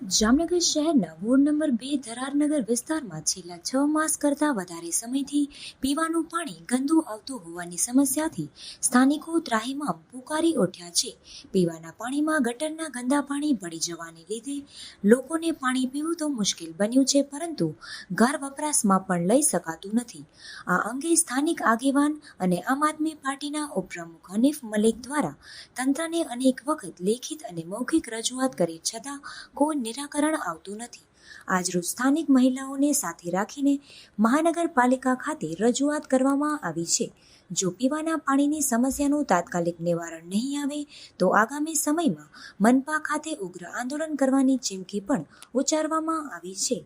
જામનગર શહેરના ward number બે ધરારનગર વિસ્તારમાં છેલ્લા છ માસ કરતાં વધારે સમયથી પીવાનું પાણી ગંદુ આવતું હોવાની સમસ્યાથી સ્થાનિકો ત્રાહિમામ પુકારી ઉઠ્યા છે. પીવાના પાણીમાં ગટરના ગંદા પાણી ભળી જવાને લીધે લોકોને પાણી પીવું તો મુશ્કેલ બન્યું છે, પરંતુ ઘર વપરાશમાં પણ લઈ શકાતું નથી. આ અંગે સ્થાનિક આગેવાન અને આમ આદમી પાર્ટીના ઉપપ્રમુખ હનીફ મલિક દ્વારા તંત્રને અનેક વખત લેખિત અને મૌખિક રજૂઆત કરી, છતાં કોઈ નિરાકરણ આવતું નથી. આજરોજ સ્થાનિક મહિલાઓને સાથે રાખીને મહાનગરપાલિકા ખાતે રજૂઆત કરવામાં આવી છે. જો પીવાના પાણીની સમસ્યાનું તાત્કાલિક નિવારણ નહીં આવે, તો આગામી સમયમાં મનપા ખાતે ઉગ્ર આંદોલન કરવાની ચીમકી પણ ઉચ્ચારવામાં આવી છે.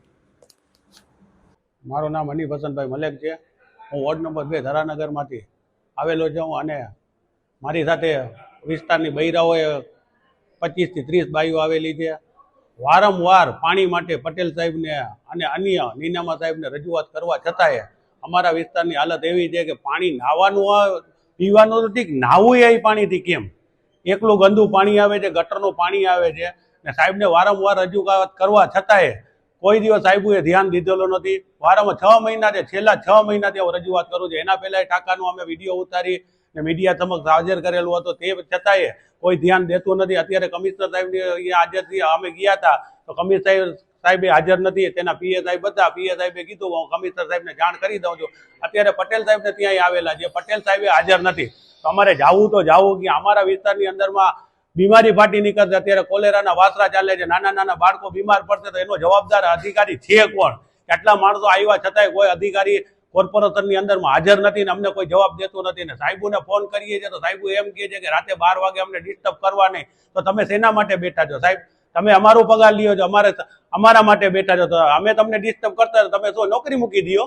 મારું નામ હની વસંતભાઈ મલેક છે. હું વોર્ડ નંબર બે ધરાનગરમાંથી આવેલો છું અને મારી સાથે વિસ્તારની બૈરાઓએ પચીસથી ત્રીસ બાઈઓ આવેલી છે. વારંવાર પાણી માટે પટેલ સાહેબને અને અન્ય નીનામા સાહેબને રજૂઆત કરવા છતાંય અમારા વિસ્તારની હાલત એવી છે કે પાણી નાહવાનું પીવાનું પીવાનું નથી નાહવું એ પાણીથી કેમ? એકલું ગંદુ પાણી આવે છે, ગટરનું પાણી આવે છે. ને સાહેબને વારંવાર રજૂઆત કરવા છતાંય કોઈ દિવસ સાહેબોએ ધ્યાન દીધેલો નથી. વારંવાર છ મહિના છે, છેલ્લા છ મહિનાથી હું રજૂઆત કરું છું. એના પહેલાં ટાંકાનું અમે વીડિયો ઉતારી ને મીડિયા સમક્ષ હાજર કરેલું હતું. તે છતાંય કોઈ ધ્યાન દેતું નથી. અત્યારે કમિશનર સાહેબની અહીંયા હાજર થયા અમે ગયા હતા. તો કમિશનર સાહેબ, સાહેબે હાજર નથી. તેના પીએ સાહેબ હતા. પીએ સાહેબે કીધું, હું કમિશનર સાહેબને જાણ કરી દઉં છું. અત્યારે પટેલ સાહેબને ત્યાં આવેલા છે. પટેલ સાહેબે હાજર નથી. તો અમારે જાવું તો જાવું કે અમારા વિસ્તારની અંદરમાં બીમારી ફાટી નીકળશે. અત્યારે કોલેરાના વાસરા ચાલે છે. નાના નાના બાળકો બીમાર પડશે તો એનો જવાબદાર અધિકારી છે કોણ? કેટલા માણસો આવ્યા છતાંય કોઈ અધિકારી કોર્પોરેશનની અંદરમાં હાજર નથી ને અમને કોઈ જવાબ દેતું નથી ને સાહેબુને ફોન કરીએ છીએ તો સાહેબુ એમ કહે છે કે રાતે બાર વાગે અમને ડિસ્ટર્બ કરવા નહીં. તો તમે શેના માટે બેઠા છો? સાહેબ તમે અમારો પગાર લ્યો છો અમારે અમારા માટે બેઠા છો. તો અમે તમને ડિસ્ટર્બ કરતા તમે શું નોકરી મૂકી દો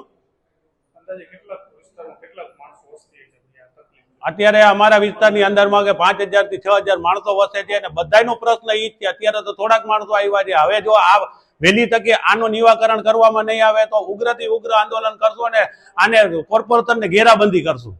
અત્યારે અમારા વિસ્તારની અંદરમાં કે પાંચ હજારથી છ હજાર માણસો વસે છે અને બધાનો પ્રશ્ન એ જ છે અત્યારે તો થોડાક માણસો આવ્યા છે. હવે જો આ વહેલી તકે આનું નિવાકરણ કરવામાં નહીં આવે તો ઉગ્રથી ઉગ્ર આંદોલન કરશું અને આને કોર્પોરેશનને ઘેરાબંધી કરશું.